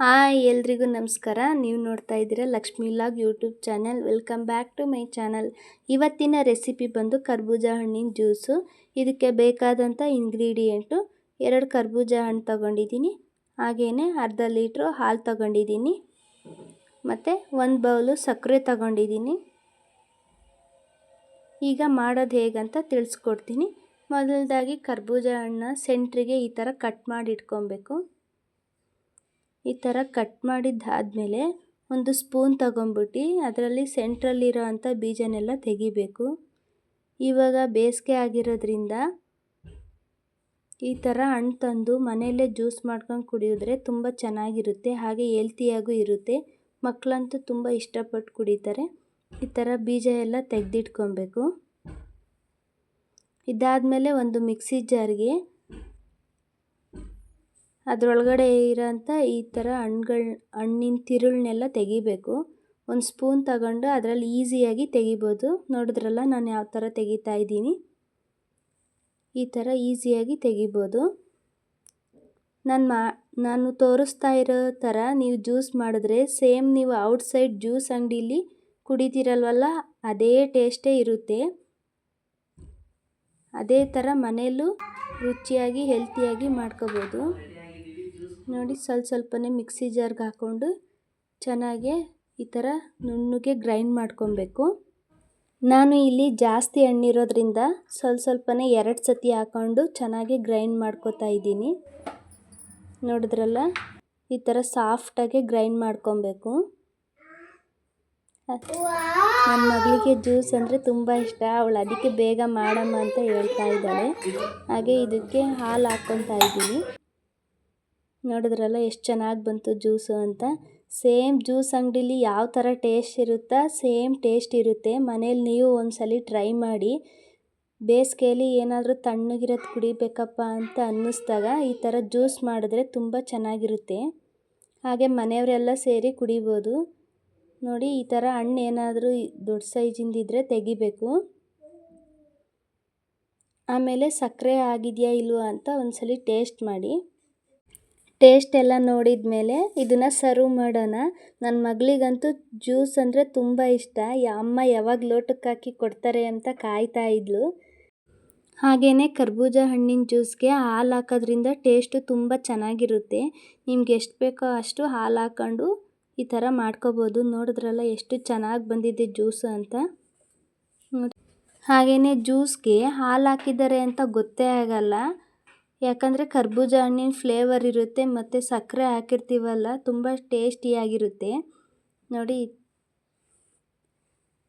Hi ಎಲ್ರಿಗೂ ನಮಸ್ಕಾರ. ನೀವು ನೋಡ್ತಾ ಇದ್ದೀರಾ Lakshmi vlog YouTube channel. Welcome back to my channel. ಇವತ್ತಿನ ರೆಸಿಪಿ ಬಂದು ಕರ್ಬೂಜ ಹಣ್ಣಿನ ಜ್ಯೂಸು. ಇದಕ್ಕೆ ಬೇಕಾದಂಥ ಇಂಗ್ರೀಡಿಯೆಂಟು ಎರಡು ಕರ್ಬೂಜ ಹಣ್ಣು ತಗೊಂಡಿದ್ದೀನಿ. ಹಾಗೆಯೇ ಅರ್ಧ ಲೀಟ್ರು ಹಾಲು ತಗೊಂಡಿದ್ದೀನಿ. ಮತ್ತು ಒಂದು ಬೌಲು ಸಕ್ಕರೆ ತಗೊಂಡಿದ್ದೀನಿ. ಈಗ ಮಾಡೋದು ಹೇಗಂತ ತಿಳಿಸ್ಕೊಡ್ತೀನಿ. ಮೊದಲದಾಗಿ ಕರ್ಬೂಜ ಹಣ್ಣು ಸೆಂಟ್ರಿಗೆ ಈ ಥರ ಕಟ್ ಮಾಡಿ ಇಟ್ಕೊಬೇಕು. ಈ ಥರ ಕಟ್ ಮಾಡಿದ್ದಾದಮೇಲೆ ಒಂದು ಸ್ಪೂನ್ ತಗೊಂಬಿಟ್ಟು ಅದರಲ್ಲಿ ಸೆಂಟ್ರಲ್ಲಿರೋ ಅಂಥ ಬೀಜನೆಲ್ಲ ತೆಗಿಬೇಕು. ಇವಾಗ ಬೇಸಿಗೆ ಆಗಿರೋದ್ರಿಂದ ಈ ಥರ ಹಣ್ಣು ತಂದು ಮನೆಯಲ್ಲೇ ಜ್ಯೂಸ್ ಮಾಡ್ಕೊಂಡು ಕುಡಿಯೋದ್ರೆ ತುಂಬ ಚೆನ್ನಾಗಿರುತ್ತೆ, ಹಾಗೆ ಹೆಲ್ತಿಯಾಗೂ ಇರುತ್ತೆ. ಮಕ್ಕಳಂತೂ ತುಂಬ ಇಷ್ಟಪಟ್ಟು ಕುಡಿತಾರೆ. ಈ ಥರ ಬೀಜ ಎಲ್ಲ ತೆಗೆದಿಟ್ಕೊಬೇಕು. ಇದಾದಮೇಲೆ ಒಂದು ಮಿಕ್ಸಿ ಜಾರ್ಗೆ ಅದರೊಳಗಡೆ ಇರೋಂಥ ಈ ಥರ ಹಣ್ಗಳ್, ಹಣ್ಣಿನ ತಿರುಳನ್ನೆಲ್ಲ ತೆಗಿಬೇಕು. ಒಂದು ಸ್ಪೂನ್ ತಗೊಂಡು ಅದರಲ್ಲಿ ಈಸಿಯಾಗಿ ತೆಗಿಬೋದು. ನೋಡಿದ್ರಲ್ಲ ನಾನು ಯಾವ ಥರ ತೆಗಿತಾ ಇದ್ದೀನಿ? ಈ ಥರ ಈಸಿಯಾಗಿ ತೆಗಿಬೋದು. ನಾನು ಮಾ, ನಾನು ತೋರಿಸ್ತಾ ಇರೋ ಥರ ನೀವು ಜ್ಯೂಸ್ ಮಾಡಿದ್ರೆ ಸೇಮ್ ನೀವು ಔಟ್ಸೈಡ್ ಜ್ಯೂಸ್ ಅಂಗಡೀಲಿ ಕುಡಿತೀರಲ್ವಲ್ಲ, ಅದೇ ಟೇಸ್ಟೇ ಇರುತ್ತೆ. ಅದೇ ಥರ ಮನೆಯಲ್ಲೂ ರುಚಿಯಾಗಿ, ಹೆಲ್ತಿಯಾಗಿ ಮಾಡ್ಕೋಬೋದು. ನೋಡಿ ಸ್ವಲ್ಪ ಸ್ವಲ್ಪನೇ ಮಿಕ್ಸಿ ಜಾರ್ಗೆ ಹಾಕ್ಕೊಂಡು ಚೆನ್ನಾಗಿ ಈ ಥರ ನುಣ್ಣಗೆ ಗ್ರೈಂಡ್ ಮಾಡ್ಕೊಬೇಕು. ನಾನು ಇಲ್ಲಿ ಜಾಸ್ತಿ ಹಣ್ಣಿರೋದ್ರಿಂದ ಸ್ವಲ್ಪ ಸ್ವಲ್ಪನೇ ಎರಡು ಸತಿ ಹಾಕ್ಕೊಂಡು ಚೆನ್ನಾಗಿ ಗ್ರೈಂಡ್ ಮಾಡ್ಕೋತಾ ಇದ್ದೀನಿ. ನೋಡಿದ್ರಲ್ಲ? ಈ ಥರ ಸಾಫ್ಟಾಗಿ ಗ್ರೈಂಡ್ ಮಾಡ್ಕೊಬೇಕು. ನನ್ನ ಮಗಳಿಗೆ ಜ್ಯೂಸ್ ಅಂದರೆ ತುಂಬ ಇಷ್ಟ. ಅವಳು ಅದಕ್ಕೆ ಬೇಗ ಮಾಡಮ್ಮ ಅಂತ ಹೇಳ್ತಾ ಇದ್ದಾಳೆ. ಹಾಗೆ ಇದಕ್ಕೆ ಹಾಲು ಹಾಕ್ಕೊತಾ ಇದ್ದೀನಿ. ನೋಡಿದ್ರಲ್ಲ ಎಷ್ಟು ಚೆನ್ನಾಗಿ ಬಂತು ಜ್ಯೂಸು ಅಂತ. ಸೇಮ್ ಜ್ಯೂಸ್ ಅಂಗಡಿಲಿ ಯಾವ ಥರ ಟೇಸ್ಟ್ ಇರುತ್ತಾ, ಸೇಮ್ ಟೇಸ್ಟ್ ಇರುತ್ತೆ. ಮನೇಲಿ ನೀವು ಒಂದ್ಸಲ ಟ್ರೈ ಮಾಡಿ. ಬೇಸಿಗೆಯಲ್ಲಿ ಏನಾದರೂ ತಣ್ಣಗಿರೋದು ಕುಡಿಬೇಕಪ್ಪ ಅಂತ ಅನ್ನಿಸ್ದಾಗ ಈ ಥರ ಜ್ಯೂಸ್ ಮಾಡಿದ್ರೆ ತುಂಬ ಚೆನ್ನಾಗಿರುತ್ತೆ. ಹಾಗೆ ಮನೆಯವರೆಲ್ಲ ಸೇರಿ ಕುಡಿಬೋದು. ನೋಡಿ, ಈ ಥರ ಹಣ್ಣು ಏನಾದರೂ ದೊಡ್ಡ ಸೈಜಿಂದಿದ್ರೆ ತೆಗಿಬೇಕು. ಆಮೇಲೆ ಸಕ್ಕರೆ ಆಗಿದೆಯಾ ಇಲ್ವಾ ಅಂತ ಒಂದ್ಸಲ ಟೇಸ್ಟ್ ಮಾಡಿ. ಟೇಸ್ಟ್ ಎಲ್ಲ ನೋಡಿದ ಮೇಲೆ ಇದನ್ನು ಸರ್ವ್ ಮಾಡೋಣ. ನನ್ನ ಮಗಳಿಗಂತೂ ಜ್ಯೂಸ್ ಅಂದರೆ ತುಂಬ ಇಷ್ಟ. ಅಮ್ಮ ಯಾವಾಗ ಲೋಟಕ್ಕೆ ಹಾಕಿ ಕೊಡ್ತಾರೆ ಅಂತ ಕಾಯ್ತಾ ಇದ್ಲು. ಹಾಗೆಯೇ ಕರ್ಬೂಜ ಹಣ್ಣಿನ ಜ್ಯೂಸ್ಗೆ ಹಾಲು ಹಾಕೋದ್ರಿಂದ ಟೇಸ್ಟು ತುಂಬ ಚೆನ್ನಾಗಿರುತ್ತೆ. ನಿಮ್ಗೆ ಎಷ್ಟು ಬೇಕೋ ಅಷ್ಟು ಹಾಲು ಹಾಕ್ಕೊಂಡು ಈ ಥರ ಮಾಡ್ಕೋಬೋದು. ನೋಡಿದ್ರಲ್ಲ ಎಷ್ಟು ಚೆನ್ನಾಗಿ ಬಂದಿದೆ ಜ್ಯೂಸು ಅಂತ. ಹಾಗೆಯೇ ಜ್ಯೂಸ್ಗೆ ಹಾಲು ಹಾಕಿದ್ದಾರೆ ಅಂತ ಗೊತ್ತೇ ಆಗಲ್ಲ. ಯಾಕಂದರೆ ಕರ್ಬೂಜ ಹಣ್ಣಿನ ಫ್ಲೇವರ್ ಇರುತ್ತೆ ಮತ್ತು ಸಕ್ಕರೆ ಹಾಕಿರ್ತೀವಲ್ಲ ತುಂಬ ಟೇಸ್ಟಿಯಾಗಿರುತ್ತೆ ನೋಡಿ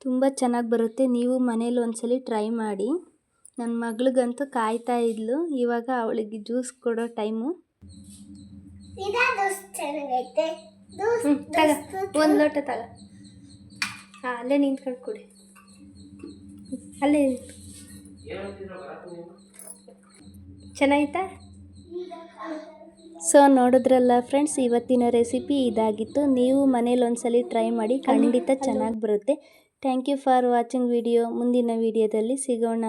ತುಂಬ ಚೆನ್ನಾಗಿ ಬರುತ್ತೆ. ನೀವು ಮನೇಲಿ ಒಂದ್ಸಲ ಟ್ರೈ ಮಾಡಿ. ನನ್ನ ಮಗಳಿಗಂತೂ ಕಾಯ್ತಾ ಇದ್ಲು. ಇವಾಗ ಅವಳಿಗೆ ಜ್ಯೂಸ್ ಕೊಡೋ ಟೈಮು ಒಂದು ಲೋಟ ತಗ. ಹಾಂ ಅಲ್ಲೇ ನಿಂತ್ಕೊಂಡು ಕೊಡಿ. ಅಲ್ಲೇ ಚೆನ್ನಾಯ್ತಾ ಸೊ ನೋಡಿದ್ರಲ್ಲ ಫ್ರೆಂಡ್ಸ್ ಇವತ್ತಿನ ರೆಸಿಪಿ ಇದಾಗಿತ್ತು. ನೀವು ಮನೇಲಿ ಒಂದ್ಸಲಿ ಟ್ರೈ ಮಾಡಿ ಖಂಡಿತ ಚೆನ್ನಾಗಿ ಬರುತ್ತೆ. Thank you for watching video ಮುಂದಿನ ವಿಡಿಯೋದಲ್ಲಿ ಸಿಗೋಣ.